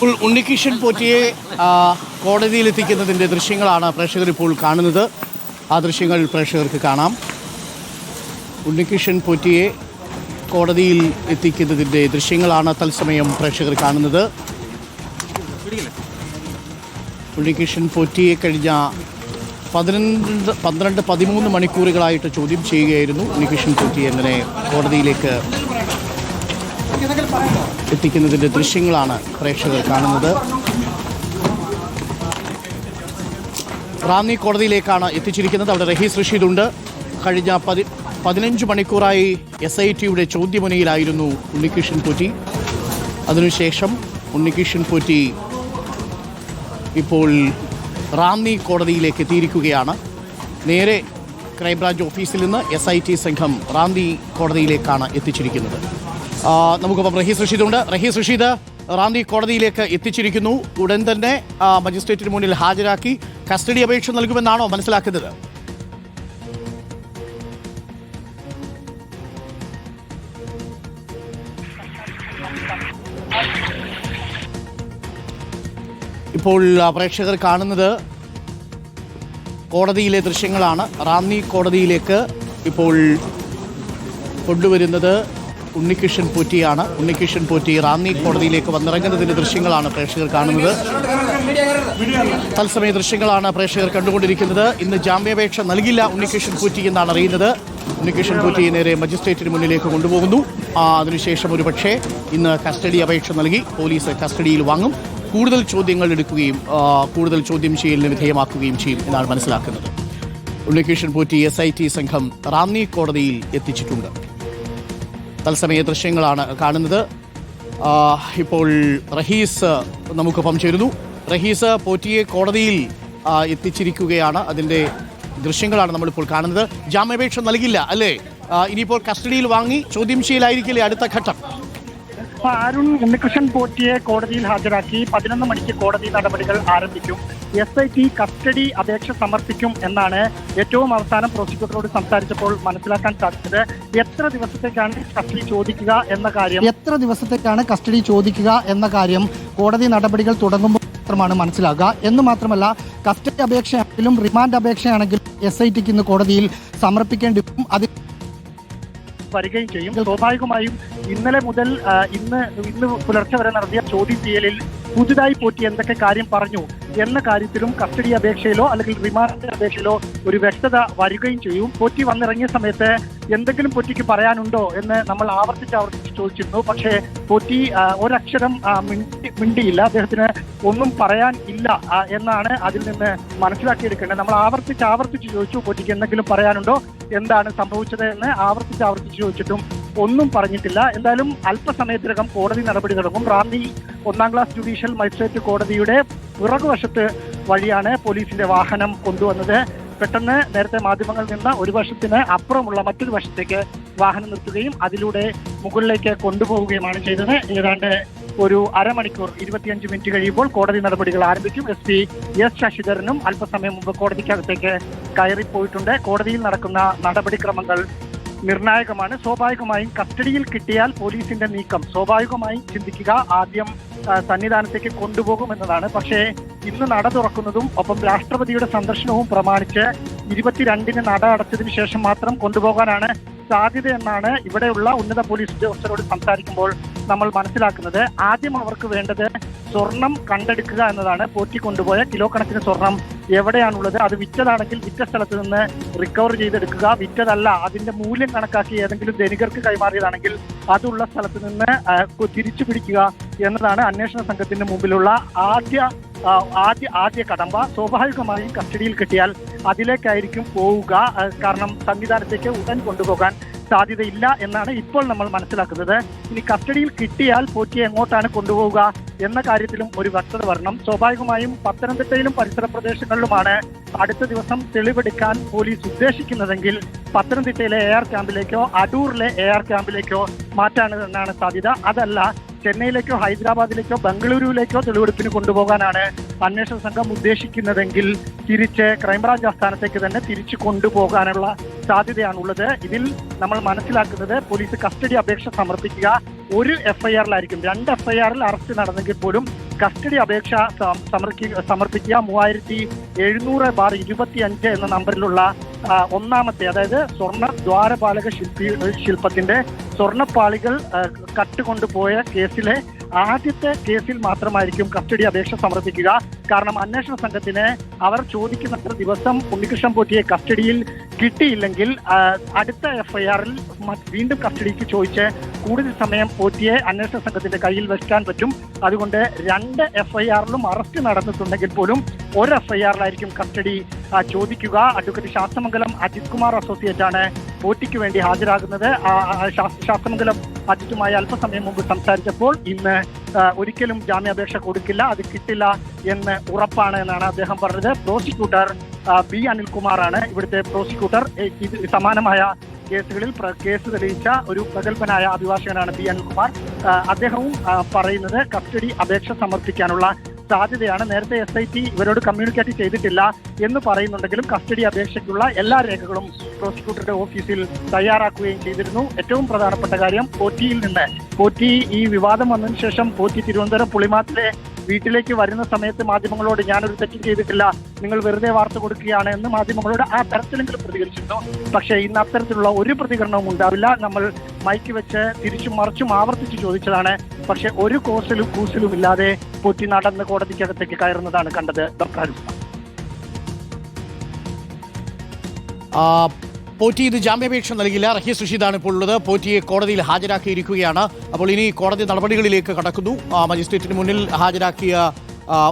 ഇപ്പോൾ ഉണ്ണികൃഷ്ണൻ പോറ്റിയെ കോടതിയിലെത്തിക്കുന്നതിന്റെ ദൃശ്യങ്ങളാണ് പ്രേക്ഷകർ ഇപ്പോൾ കാണുന്നത്. ആ ദൃശ്യങ്ങൾ പ്രേക്ഷകർക്ക് കാണാം. ഉണ്ണികൃഷ്ണൻ പോറ്റിയെ കോടതിയിൽ എത്തിക്കുന്നതിന്റെ ദൃശ്യങ്ങളാണ് തത്സമയം പ്രേക്ഷകർ കാണുന്നത്. ഉണ്ണികൃഷ്ണൻ പോറ്റിയെ കഴിഞ്ഞ പതിനൊന്ന് പന്ത്രണ്ട് പതിമൂന്ന് മണിക്കൂറുകളായിട്ട് ചോദ്യം ചെയ്യുകയായിരുന്നു ഉണ്ണികൃഷ്ണൻ പോറ്റി. അങ്ങനെ കോടതിയിലേക്ക് എത്തിക്കുന്നതിന്റെ ദൃശ്യങ്ങളാണ് പ്രേക്ഷകർ കാണുന്നത്. റാന്നി കോടതിയിലേക്കാണ് എത്തിച്ചിരിക്കുന്നത്. അവിടെ റഹീസ് റഷീദ് ഉണ്ട് കഴിഞ്ഞ പതി പതിനഞ്ച് മണിക്കൂറായി എസ് ഐ ടിയുടെ ചോദ്യമുനയിലായിരുന്നു ഉണ്ണികൃഷ്ണൻ പോറ്റി. അതിനുശേഷം ഉണ്ണികൃഷ്ണൻ പോറ്റി ഇപ്പോൾ റാന്നി കോടതിയിലേക്ക് എത്തിയിരിക്കുകയാണ്. നേരെ ക്രൈംബ്രാഞ്ച് ഓഫീസിൽ നിന്ന് എസ് സംഘം റാന്നി കോടതിയിലേക്കാണ് എത്തിച്ചിരിക്കുന്നത്. നമുക്കിപ്പം റഹീസ് റഷീദ് ഉണ്ട് റഹീസ് റഷീദ് റാന്നി കോടതിയിലേക്ക് എത്തിച്ചിരിക്കുന്നു. ഉടൻ തന്നെ മജിസ്ട്രേറ്റിന് മുന്നിൽ ഹാജരാക്കി കസ്റ്റഡി അപേക്ഷ നൽകുമെന്നാണോ മനസ്സിലാക്കുന്നത്? ഇപ്പോൾ പ്രേക്ഷകർ കാണുന്നത് കോടതിയിലെ ദൃശ്യങ്ങളാണ്. റാന്നി കോടതിയിലേക്ക് ഇപ്പോൾ കൊണ്ടുവരുന്നത്. ഉണ്ണികൃഷ്ണൻ പോറ്റിയാണ്. ഉണ്ണികൃഷ്ണൻ പോറ്റി റാന്നി കോടതിയിലേക്ക് വന്നിറങ്ങുന്നതിന്റെ ദൃശ്യങ്ങളാണ് പ്രേക്ഷകർ കാണുന്നത്. തത്സമയ ദൃശ്യങ്ങളാണ് പ്രേക്ഷകർ കണ്ടുകൊണ്ടിരിക്കുന്നത്. ഇന്ന് ജാമ്യാപേക്ഷ നൽകില്ല ഉണ്ണികൃഷ്ണൻ പോറ്റി എന്നാണ് അറിയുന്നത്. ഉണ്ണികൃഷ്ണൻ പൂറ്റി നേരെ മജിസ്ട്രേറ്റിന് മുന്നിലേക്ക് കൊണ്ടുപോകുന്നു. അതിനുശേഷം ഒരു പക്ഷേ ഇന്ന് കസ്റ്റഡി അപേക്ഷ നൽകി പോലീസ് കസ്റ്റഡിയിൽ വാങ്ങും. കൂടുതൽ ചോദ്യങ്ങൾ എടുക്കുകയും കൂടുതൽ ചോദ്യം ചെയ്യലിന് വിധേയമാക്കുകയും ചെയ്യും എന്നാണ് മനസ്സിലാക്കുന്നത്. ഉണ്ണികൃഷ്ണൻ പോറ്റി എസ് സംഘം റാന്നി കോടതിയിൽ എത്തിച്ചിട്ടുണ്ട്. തത്സമയ ദൃശ്യങ്ങളാണ് കാണുന്നത്. ഇപ്പോൾ റഹീസ് നമുക്കൊപ്പം ചേരുന്നു. റഹീസ് പോറ്റിയെ കോടതിയിൽ എത്തിച്ചിരിക്കുകയാണ്. അതിന്റെ ദൃശ്യങ്ങളാണ് നമ്മളിപ്പോൾ കാണുന്നത്. ജാമ്യാപേക്ഷ നൽകില്ല അല്ലേ? ഇനിയിപ്പോൾ കസ്റ്റഡിയിൽ വാങ്ങി ചോദ്യം ചെയ്യലായിരിക്കില്ലേ അടുത്ത ഘട്ടം? അരുൺ ഉണ്ണികൃഷ്ണൻ പോറ്റിയെ കോടതിയിൽ ഹാജരാക്കി. പതിനൊന്ന് മണിക്ക് കോടതി നടപടികൾ ആരംഭിക്കും. എസ് ഐ ടി കസ്റ്റഡി അപേക്ഷ സമർപ്പിക്കും എന്നാണ് ഏറ്റവും അവസാനം പ്രോസിക്യൂട്ടറോട് സംസാരിച്ചപ്പോൾ മനസ്സിലാക്കാൻ സാധിച്ചത്. എത്ര ദിവസത്തേക്കാണ് കസ്റ്റഡി ചോദിക്കുക എന്ന കാര്യം? എത്ര ദിവസത്തേക്കാണ് കസ്റ്റഡി ചോദിക്കുക എന്ന കാര്യം കോടതി നടപടികൾ തുടങ്ങുമ്പോൾ മാത്രമാണ് മനസ്സിലാകുക. എന്ന് മാത്രമല്ല കസ്റ്റഡി അപേക്ഷയാണെങ്കിലും റിമാൻഡ് അപേക്ഷയാണെങ്കിലും എസ് ഐ ടിക്ക് ഇന്ന് കോടതിയിൽ സമർപ്പിക്കേണ്ടി വരും. അതിൽ വരികയും ചെയ്യും. സ്വാഭാവികമായും ഇന്നലെ മുതൽ ഇന്ന് ഇന്ന് പുലർച്ചെ വരെ നടത്തിയ ചോദ്യം ചെയ്യലിൽ പുതുതായി പോറ്റി എന്തൊക്കെ കാര്യം പറഞ്ഞു? എന്ന കാര്യത്തിലും കസ്റ്റഡി അപേക്ഷയിലോ അല്ലെങ്കിൽ റിമാൻഡ് അപേക്ഷയിലോ ഒരു വ്യക്തത വരികയും ചെയ്യും. പൊറ്റി വന്നിറങ്ങിയ സമയത്ത് എന്തെങ്കിലും പൊറ്റിക്ക് പറയാനുണ്ടോ എന്ന് നമ്മൾ ആവർത്തിച്ച് ആവർത്തിച്ച് ചോദിച്ചിരുന്നു. പക്ഷേ പൊറ്റി ഒരക്ഷരം മിണ്ടിയില്ല. അദ്ദേഹത്തിന് ഒന്നും പറയാൻ ഇല്ല എന്നാണ് അതിൽ നിന്ന് മനസ്സിലാക്കിയെടുക്കേണ്ടത്. നമ്മൾ ആവർത്തിച്ച് ആവർത്തിച്ച് ചോദിച്ചു പൊറ്റിക്ക് എന്തെങ്കിലും പറയാനുണ്ടോ? എന്താണ് സംഭവിച്ചത് എന്ന് ആവർത്തിച്ച് ആവർത്തിച്ച് ചോദിച്ചിട്ടും ഒന്നും പറഞ്ഞിട്ടില്ല. എന്തായാലും അല്പസമയത്തിനകം കോടതി നടപടി തുടങ്ങും. റാന്നി ഒന്നാം ക്ലാസ് ജുഡീഷ്യൽ മജിസ്ട്രേറ്റ് കോടതിയുടെ പിറകുവശത്ത് വഴിയാണ് പോലീസിന്റെ വാഹനം കൊണ്ടുവന്നത്. പെട്ടെന്ന് നേരത്തെ മാധ്യമങ്ങളിൽ നിന്ന് ഒരു വശത്തിന് അപ്പുറമുള്ള മറ്റൊരു വശത്തേക്ക് വാഹനം നിർത്തുകയും അതിലൂടെ മുകളിലേക്ക് കൊണ്ടുപോവുകയുമാണ് ചെയ്തത്. ഏതാണ്ട് ഒരു അരമണിക്കൂർ ഇരുപത്തിയഞ്ച് മിനിറ്റ് കഴിയുമ്പോൾ കോടതി നടപടികൾ ആരംഭിക്കും. എസ് പി എസ് ശശിധരനും അല്പസമയം മുമ്പ് കോടതിക്കകത്തേക്ക് കയറിപ്പോയിട്ടുണ്ട്. കോടതിയിൽ നടക്കുന്ന നടപടിക്രമങ്ങൾ നിർണായകമാണ്. സ്വാഭാവികമായും കസ്റ്റഡിയിൽ കിട്ടിയാൽ പോലീസിന്റെ നീക്കം. സ്വാഭാവികമായും ചിന്തിക്കുക. ആദ്യം സന്നിധാനത്തേക്ക് കൊണ്ടുപോകുമെന്നതാണ് പക്ഷേ ഇന്ന് നട തുറക്കുന്നതും ഒപ്പം രാഷ്ട്രപതിയുടെ സന്ദർശനവും പ്രമാണിച്ച് ഇരുപത്തിരണ്ടിന് നട അടച്ചതിന് ശേഷം മാത്രം കൊണ്ടുപോകാനാണ് സാധ്യതയെന്നാണ് ഇവിടെയുള്ള ഉന്നത പോലീസ് ഉദ്യോഗസ്ഥരോട് സംസാരിക്കുമ്പോൾ നമ്മൾ മനസ്സിലാക്കുന്നത്. ആദ്യം അവർക്ക് വേണ്ടത് സ്വർണം കണ്ടെടുക്കുക എന്നതാണ്. പോറ്റി കൊണ്ടുപോയ കിലോ കണക്കിന് സ്വർണം എവിടെയാണുള്ളത്? അത് വിറ്റതാണെങ്കിൽ വിറ്റ സ്ഥലത്ത് നിന്ന് റിക്കവർ ചെയ്തെടുക്കുക. വിറ്റതല്ല അതിന്റെ മൂല്യം കണക്കാക്കി ഏതെങ്കിലും ധനികർക്ക് കൈമാറിയതാണെങ്കിൽ അതുള്ള സ്ഥലത്ത് നിന്ന് തിരിച്ചു പിടിക്കുക എന്നതാണ് അന്വേഷണ സംഘത്തിന്റെ മുമ്പിലുള്ള ആദ്യ ആദ്യ ആദ്യ കടമ്പ. സ്വാഭാവികമായും കസ്റ്റഡിയിൽ കിട്ടിയാൽ അതിലേക്കായിരിക്കും പോവുക. കാരണം സംവിധാനത്തേക്ക് ഉടൻ കൊണ്ടുപോകാൻ സാധ്യതയില്ല എന്നാണ് ഇപ്പോൾ നമ്മൾ മനസ്സിലാക്കുന്നത്. ഇനി കസ്റ്റഡിയിൽ കിട്ടിയാൽ പോറ്റിയെ എങ്ങോട്ടാണ് കൊണ്ടുപോവുക? എന്ന കാര്യത്തിലും ഒരു വ്യക്തത വരണം. സ്വാഭാവികമായും പത്തനംതിട്ടയിലും പരിസര പ്രദേശങ്ങളിലുമാണ് അടുത്ത ദിവസം തെളിവെടുക്കാൻ പോലീസ് ഉദ്ദേശിക്കുന്നതെങ്കിൽ പത്തനംതിട്ടയിലെ എ ആർ ക്യാമ്പിലേക്കോ അടൂറിലെ എ ആർ ക്യാമ്പിലേക്കോ മാറ്റാനെന്നാണ് സാധ്യത. അതല്ല ചെന്നൈയിലേക്കോ ഹൈദരാബാദിലേക്കോ ബംഗളൂരുവിലേക്കോ തെളിവെടുപ്പിന് കൊണ്ടുപോകാനാണ് അന്വേഷണ സംഘം ഉദ്ദേശിക്കുന്നതെങ്കിൽ തിരിച്ച് ക്രൈംബ്രാഞ്ച് ആസ്ഥാനത്തേക്ക് തന്നെ തിരിച്ചു കൊണ്ടുപോകാനുള്ള സാധ്യതയാണുള്ളത്. ഇതിൽ നമ്മൾ മനസ്സിലാക്കുന്നത് പോലീസ് കസ്റ്റഡി അപേക്ഷ സമർപ്പിക്കുക ഒരു എഫ്ഐആറിലായിരിക്കും. രണ്ട് എഫ്ഐആറിൽ അറസ്റ്റ് നടന്നെങ്കിൽ പോലും കസ്റ്റഡി അപേക്ഷ സമർപ്പിക്കുക മൂവായിരത്തി എഴുന്നൂറ് ബാർ ഇരുപത്തി അഞ്ച് എന്ന നമ്പറിലുള്ള ഒന്നാമത്തെ അതായത് സ്വർണ ദ്വാരപാലക ശില്പി ശില്പത്തിന്റെ സ്വർണപ്പാളികൾ കട്ട് കൊണ്ടുപോയ കേസിലെ ആദ്യത്തെ കേസിൽ മാത്രമായിരിക്കും കസ്റ്റഡി അപേക്ഷ സമർപ്പിക്കുക. കാരണം അന്വേഷണ സംഘത്തിന് അവർ ചോദിക്കുന്നത്ര ദിവസം ഉണ്ണികൃഷ്ണൻ പോറ്റിയെ കസ്റ്റഡിയിൽ കിട്ടിയില്ലെങ്കിൽ അടുത്ത എഫ്ഐആറിൽ വീണ്ടും കസ്റ്റഡിക്ക് ചോദിച്ച് കൂടുതൽ സമയം പോറ്റിയെ അന്വേഷണ സംഘത്തിന്റെ കയ്യിൽ വെക്കാൻ പറ്റും. അതുകൊണ്ട് രണ്ട് എഫ്ഐആറിലും അറസ്റ്റ് നടന്നിട്ടുണ്ടെങ്കിൽ പോലും ഒരു എഫ്ഐആറിലായിരിക്കും കസ്റ്റഡി ചോദിക്കുക. അഡ്വക്കേറ്റ് ശാസ്ത്രമംഗലം അജിത് കുമാർ അസോസിയേറ്റ് ആണ്. പോറ്റിക്ക് വേണ്ടി ഹാജരാകുന്നത്. ശാസ്ത്രമംഗലം അജിത്തുമായി അല്പസമയം മുമ്പ് സംസാരിച്ചപ്പോൾ ഇന്ന് ഒരിക്കലും ജാമ്യാപേക്ഷ കൊടുക്കില്ല. അത് കിട്ടില്ല എന്ന് ഉറപ്പാണ് എന്നാണ് അദ്ദേഹം പറഞ്ഞത്. പ്രോസിക്യൂട്ടർ ബി അനിൽകുമാറാണ് ഇവിടുത്തെ പ്രോസിക്യൂട്ടർ. ഇത് സമാനമായ കേസുകളിൽ കേസ് തെളിയിച്ച ഒരു പ്രഗത്ഭനായ അഭിഭാഷകനാണ് ബി അനിൽകുമാർ. അദ്ദേഹവും പറയുന്നത് കസ്റ്റഡി അപേക്ഷ സമർപ്പിക്കാനുള്ള സാധ്യതയാണ്. നേരത്തെ എസ് ഐ ടി ഇവരോട് കമ്മ്യൂണിക്കേറ്റ് ചെയ്തിട്ടില്ല എന്ന് പറയുന്നുണ്ടെങ്കിലും കസ്റ്റഡി അപേക്ഷയ്ക്കുള്ള എല്ലാ രേഖകളും പ്രോസിക്യൂട്ടറുടെ ഓഫീസിൽ തയ്യാറാക്കുകയും ചെയ്തിരുന്നു. ഏറ്റവും പ്രധാനപ്പെട്ട കാര്യം പോറ്റിയിൽ നിന്ന് പോറ്റി ഈ വിവാദം വന്നതിന് ശേഷം പോറ്റി തിരുവനന്തപുരം പുളിമാത്തിലെ വീട്ടിലേക്ക് വരുന്ന സമയത്ത് മാധ്യമങ്ങളോട് ഞാനൊരു തെറ്റും ചെയ്തിട്ടില്ല നിങ്ങൾ വെറുതെ വാർത്ത കൊടുക്കുകയാണ് എന്ന് മാധ്യമങ്ങളോട് ആ തരത്തിലെങ്കിലും പ്രതികരിച്ചിരുന്നു. പക്ഷേ ഇന്ന് അത്തരത്തിലുള്ള ഒരു പ്രതികരണവും ഉണ്ടാവില്ല. നമ്മൾ മൈക്ക് വെച്ച് തിരിച്ചും മറിച്ചും ആവർത്തിച്ച് ചോദിച്ചതാണ്. പക്ഷേ ഒരു കോഴ്സിലും കൂസിലും ഇല്ലാതെ പൊറ്റി നടന്ന് കോടതിക്കകത്തേക്ക് കയറുന്നതാണ് കണ്ടത് ഡോക്ടർ പോറ്റി ഇത് ജാമ്യാപേക്ഷ നൽകില്ല. റഹീസ് റഷീദാണ് ഇപ്പോൾ ഉള്ളത്. പോറ്റിയെ കോടതിയിൽ ഹാജരാക്കിയിരിക്കുകയാണ്. അപ്പോൾ ഇനി കോടതി നടപടികളിലേക്ക് കടക്കുന്നു. മജിസ്ട്രേറ്റിന് മുന്നിൽ ഹാജരാക്കിയ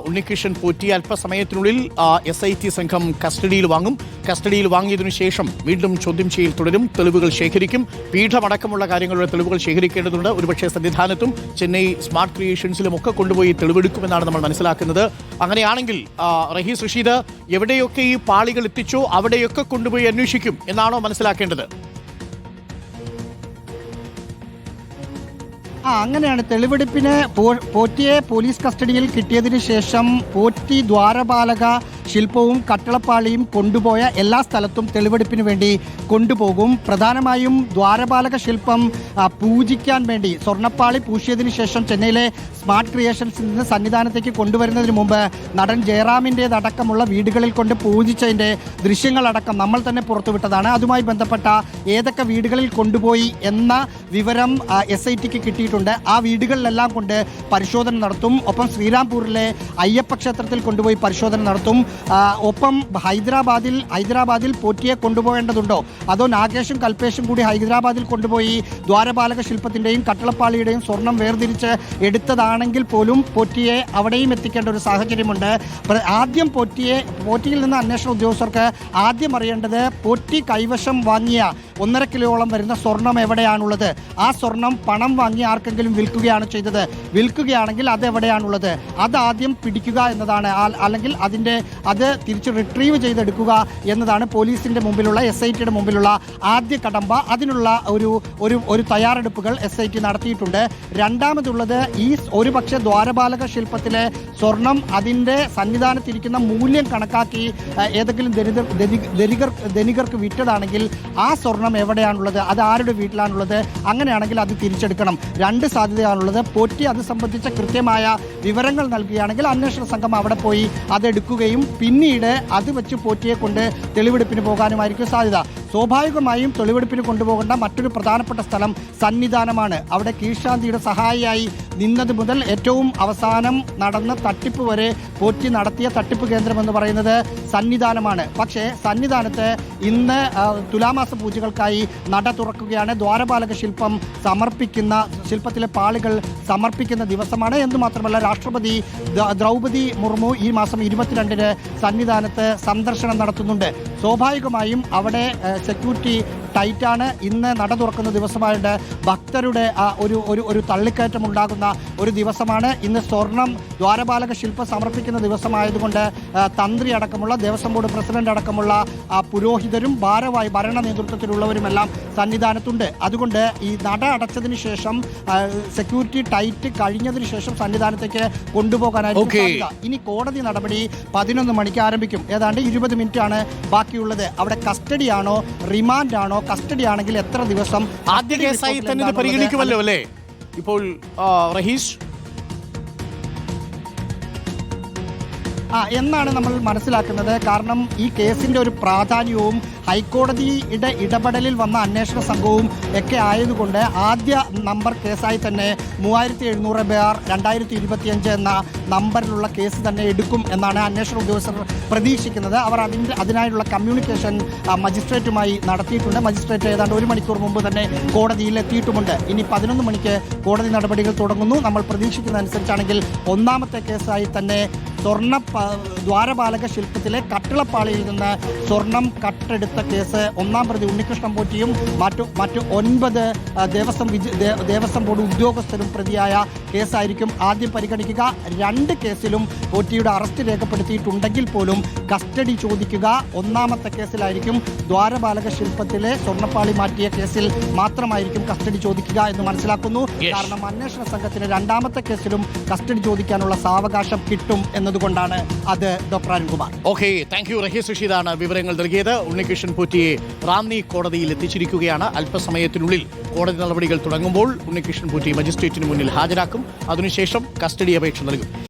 ഉണ്ണികൃഷ്ണൻ പോറ്റി അല്പസമയത്തിനുള്ളിൽ എസ് ഐ ടി സംഘം കസ്റ്റഡിയിൽ വാങ്ങും. കസ്റ്റഡിയിൽ വാങ്ങിയതിനു ശേഷം വീണ്ടും ചോദ്യം ചെയ്യൽ തുടരും. തെളിവുകൾ ശേഖരിക്കും. പീഠമടക്കമുള്ള കാര്യങ്ങളുടെ തെളിവുകൾ ശേഖരിക്കേണ്ടതുണ്ട്. ഒരുപക്ഷെ സന്നിധാനത്തും ചെന്നൈ സ്മാർട്ട് ക്രിയേഷൻസിലും ഒക്കെ കൊണ്ടുപോയി തെളിവെടുക്കുമെന്നാണ് നമ്മൾ മനസ്സിലാക്കുന്നത്. അങ്ങനെയാണെങ്കിൽ റഹീസ് റഷീദ് എവിടെയൊക്കെ ഈ പാളികൾ എത്തിച്ചോ അവിടെയൊക്കെ കൊണ്ടുപോയി അന്വേഷിക്കും എന്നാണോ മനസ്സിലാക്കേണ്ടത്? ആ അങ്ങനെയാണ് തെളിവെടുപ്പിന് പോറ്റിയെ പോലീസ് കസ്റ്റഡിയിൽ കിട്ടിയതിന് ശേഷം പോറ്റി ദ്വാരപാലക ശില്പവും കട്ടളപ്പാളിയും കൊണ്ടുപോയ എല്ലാ സ്ഥലത്തും തെളിവെടുപ്പിന് വേണ്ടി കൊണ്ടുപോകും. പ്രധാനമായും ദ്വാരപാലക ശില്പം പൂജിക്കാൻ വേണ്ടി. സ്വർണപ്പാളി പൂശിയതിനു ശേഷം ചെന്നൈയിലെ സ്മാർട്ട് ക്രിയേഷൻസിൽ നിന്ന് സന്നിധാനത്തേക്ക് കൊണ്ടുവരുന്നതിന് മുമ്പ് നടൻ ജയറാമിന്റെതടക്കമുള്ള വീടുകളിൽ കൊണ്ട് പൂജിച്ചതിന്റെ ദൃശ്യങ്ങളടക്കം നമ്മൾ തന്നെ പുറത്തുവിട്ടതാണ്. അതുമായി ബന്ധപ്പെട്ട ഏതൊക്കെ വീടുകളിൽ കൊണ്ടുപോയി എന്ന വിവരം എസ് ഐ ടിക്ക് കിട്ടിയിട്ടുണ്ട്. ആ വീടുകളിലെല്ലാം കൊണ്ട് പരിശോധന നടത്തും. ഒപ്പം ശ്രീരാംപൂരിലെ അയ്യപ്പ ക്ഷേത്രത്തിൽ കൊണ്ടുപോയി പരിശോധന നടത്തും. ഒപ്പം ഹൈദരാബാദിൽ ഹൈദരാബാദിൽ പോറ്റിയെ കൊണ്ടുപോകേണ്ടതുണ്ടോ? അതോ നാഗേഷും കൽപേഷും കൂടി ഹൈദരാബാദിൽ കൊണ്ടുപോയി ദ്വാരപാലക ശില്പത്തിന്റെയും കട്ടളപ്പാളിയുടെയും സ്വർണം വേർതിരിച്ച് എടുത്തതാണെങ്കിൽ പോലും പോറ്റിയെ അവിടെയും എത്തിക്കേണ്ട ഒരു സാഹചര്യമുണ്ട്. ആദ്യം പോറ്റിയെ പോറ്റിയിൽ നിന്ന് അന്വേഷണ ഉദ്യോഗസ്ഥർക്ക് ആദ്യം അറിയേണ്ടത് പോറ്റി കൈവശം വാങ്ങിയ ഒന്നര കിലോയോളം വരുന്ന സ്വർണം എവിടെയാണുള്ളത്? ആ സ്വർണം പണം വാങ്ങി ആർക്കെങ്കിലും വിൽക്കുകയാണ് ചെയ്തത്. വിൽക്കുകയാണെങ്കിൽ അത് എവിടെയാണുള്ളത്? അത് ആദ്യം പിടിക്കുക എന്നതാണ്. അല്ലെങ്കിൽ അതിന്റെ അത് തിരിച്ച് റിട്രീവ് ചെയ്തെടുക്കുക എന്നതാണ് പോലീസിന്റെ മുമ്പിലുള്ള എസ് ഐ ടിയുടെ മുമ്പിലുള്ള ആദ്യ കടമ്പ. അതിനുള്ള ഒരു ഒരു ഒരു തയ്യാറെടുപ്പുകൾ എസ് ഐ ടി നടത്തിയിട്ടുണ്ട്. രണ്ടാമതുള്ളത് ഈ ഒരു പക്ഷേ ദ്വാരപാലക ശില്പത്തിലെ സ്വർണം അതിന്റെ സന്നിധാനത്തിരിക്കുന്ന മൂല്യം കണക്കാക്കി ഏതെങ്കിലും ദരിദ്ര ധനിക- ധനികർ ധനികർക്ക് വിറ്റതാണെങ്കിൽ ആ സ്വർണം എവിടെയാണുള്ളത് അത് ആരുടെ വീട്ടിലാണുള്ളത് അങ്ങനെയാണെങ്കിൽ അത് തിരിച്ചെടുക്കണം. രണ്ട് സാധ്യതയാണുള്ളത്. പോറ്റി അത് സംബന്ധിച്ച കൃത്യമായ വിവരങ്ങൾ നൽകുകയാണെങ്കിൽ അന്വേഷണ സംഘം അവിടെ പോയി അതെടുക്കുകയും പിന്നീട് അത് വെച്ച് പോറ്റിയെ കൊണ്ട് തെളിവെടുപ്പിന് പോകാനുമായിരിക്കും സാധ്യത. സ്വാഭാവികമായും തെളിവെടുപ്പിന് കൊണ്ടുപോകേണ്ട മറ്റൊരു പ്രധാനപ്പെട്ട സ്ഥലം സന്നിധാനമാണ്. അവിടെ കീഴ്ശാന്തിയുടെ സഹായിയായി നിന്നത് മുതൽ ഏറ്റവും അവസാനം നടന്ന തട്ടിപ്പ് വരെ പോറ്റി നടത്തിയ തട്ടിപ്പ് കേന്ദ്രം എന്ന് പറയുന്നത് സന്നിധാനമാണ്. പക്ഷേ സന്നിധാനത്ത് ഇന്ന് തുലാമാസ തുലാമാസ പൂജകൾക്കായി നട തുറക്കുകയാണ് ദ്വാരപാലക ശില്പം സമർപ്പിക്കുന്ന ശില്പത്തിലെ പാളികൾ സമർപ്പിക്കുന്ന ദിവസമാണ്. എന്ന് മാത്രമല്ല രാഷ്ട്രപതി ദ്രൗപതി മുർമു ഈ മാസം ഇരുപത്തിരണ്ടിന് സന്നിധാനത്ത് സന്ദർശനം നടത്തുന്നുണ്ട്. സ്വാഭാവികമായും അവിടെ സെക്യൂരിറ്റി ടൈറ്റാണ് ഇന്ന് നട തുറക്കുന്ന ദിവസമായിട്ട് ഭക്തരുടെ ആ ഒരു ഒരു ഒരു തള്ളിക്കയറ്റം ഉണ്ടാകുന്ന ഒരു ദിവസമാണ് ഇന്ന് സ്വർണം ദ്വാരപാലക ശില്പം സമർപ്പിക്കുന്ന ദിവസമായതുകൊണ്ട് തന്ത്രി അടക്കമുള്ള ദേവസ്വം ബോർഡ് പ്രസിഡന്റ് അടക്കമുള്ള ആ, പുരോഹിതരും ഭാരവായി ഭരണ നേതൃത്വത്തിലുള്ളവരുമെല്ലാം സന്നിധാനത്തുണ്ട് അതുകൊണ്ട് ഈ നട അടച്ചതിന് ശേഷം സെക്യൂരിറ്റി ടൈറ്റ് കഴിഞ്ഞതിന് ശേഷം സന്നിധാനത്തേക്ക് കൊണ്ടുപോകാനായിട്ട്. സാധ്യത. ഇനി കോടതി നടപടി പതിനൊന്ന് മണിക്ക് ആരംഭിക്കും ഏതാണ്ട് ഇരുപത് മിനിറ്റ് ആണ് ബാക്കിയുള്ളത് അവിടെ കസ്റ്റഡിയാണോ റിമാൻഡ് ആണോ കസ്റ്റഡി ആണെങ്കിൽ എത്ര ദിവസം ആദ്യ കേസായി തന്നെ പരിഗണിക്കുമല്ലോ അല്ലേ? ഇപ്പോൾ ആ, എന്നാണ് നമ്മൾ മനസ്സിലാക്കുന്നത്. കാരണം ഈ കേസിന്റെ ഒരു പ്രാധാന്യവും ഹൈക്കോടതിയുടെ ഇടപെടലിൽ വന്ന അന്വേഷണ സംഘവും ഒക്കെ ആയതുകൊണ്ട് ആദ്യ നമ്പർ കേസായി തന്നെ മൂവായിരത്തി എഴുന്നൂറ് പേർ രണ്ടായിരത്തി ഇരുപത്തിയഞ്ച് എന്ന നമ്പറിലുള്ള കേസ് തന്നെ എടുക്കും എന്നാണ് അന്വേഷണ ഉദ്യോഗസ്ഥർ പ്രതീക്ഷിക്കുന്നത്. അവർ അതിന്റെ അതിനായുള്ള കമ്മ്യൂണിക്കേഷൻ ആ, മജിസ്ട്രേറ്റുമായി നടത്തിയിട്ടുണ്ട്. മജിസ്ട്രേറ്റ് ഏതാണ്ട് ഒരു മണിക്കൂർ മുമ്പ് തന്നെ കോടതിയിൽ എത്തിയിട്ടുമുണ്ട്. ഇനി പതിനൊന്ന് മണിക്ക് കോടതി നടപടികൾ തുടങ്ങുന്നു. നമ്മൾ പ്രതീക്ഷിക്കുന്നതനുസരിച്ചാണെങ്കിൽ ഒന്നാമത്തെ കേസായി തന്നെ സ്വർണ ദ്വാരപാലക ശില്പത്തിലെ കട്ടിളപ്പാളിയിൽ നിന്ന് സ്വർണം കട്ടെടുത്ത കേസ് ഒന്നാം പ്രതി ഉണ്ണികൃഷ്ണൻ പോറ്റിയും മറ്റു മറ്റു ഒൻപത് ദേവസ്വം വിജി ദേവസ്വം ബോർഡ് ഉദ്യോഗസ്ഥരും പ്രതിയായ കേസായിരിക്കും ആദ്യം പരിഗണിക്കുക. രണ്ട് കേസിലും പോറ്റിയുടെ അറസ്റ്റ് രേഖപ്പെടുത്തിയിട്ടുണ്ടെങ്കിൽ പോലും കസ്റ്റഡി ചോദിക്കുക ഒന്നാമത്തെ കേസിലായിരിക്കും ദ്വാരപാലക ശില്പത്തിലെ സ്വർണപ്പാളി മാറ്റിയ കേസിൽ മാത്രമായിരിക്കും കസ്റ്റഡി ചോദിക്കുക എന്ന് മനസ്സിലാക്കുന്നു. കാരണം അന്വേഷണ സംഘത്തിന് രണ്ടാമത്തെ കേസിലും കസ്റ്റഡി ചോദിക്കാനുള്ള സാവകാശം കിട്ടും എന്നതുകൊണ്ടാണ് അത് doctor Arunkumar. Okay thank you Rahees റഷീദാണ് വിവരങ്ങൾ നൽകിയത്. ഉണ്ണികൃഷ്ണൻ പൂറ്റിയെ റാന്നി കോടതിയിൽ എത്തിച്ചിരിക്കുകയാണ്. അല്പസമയത്തിനുള്ളിൽ കോടതി നടപടികൾ തുടങ്ങുമ്പോൾ ഉണ്ണികൃഷ്ണൻ പൂറ്റി മജിസ്ട്രേറ്റിന് മുന്നിൽ ഹാജരാക്കും. അതിനുശേഷം കസ്റ്റഡി അപേക്ഷ നൽകും.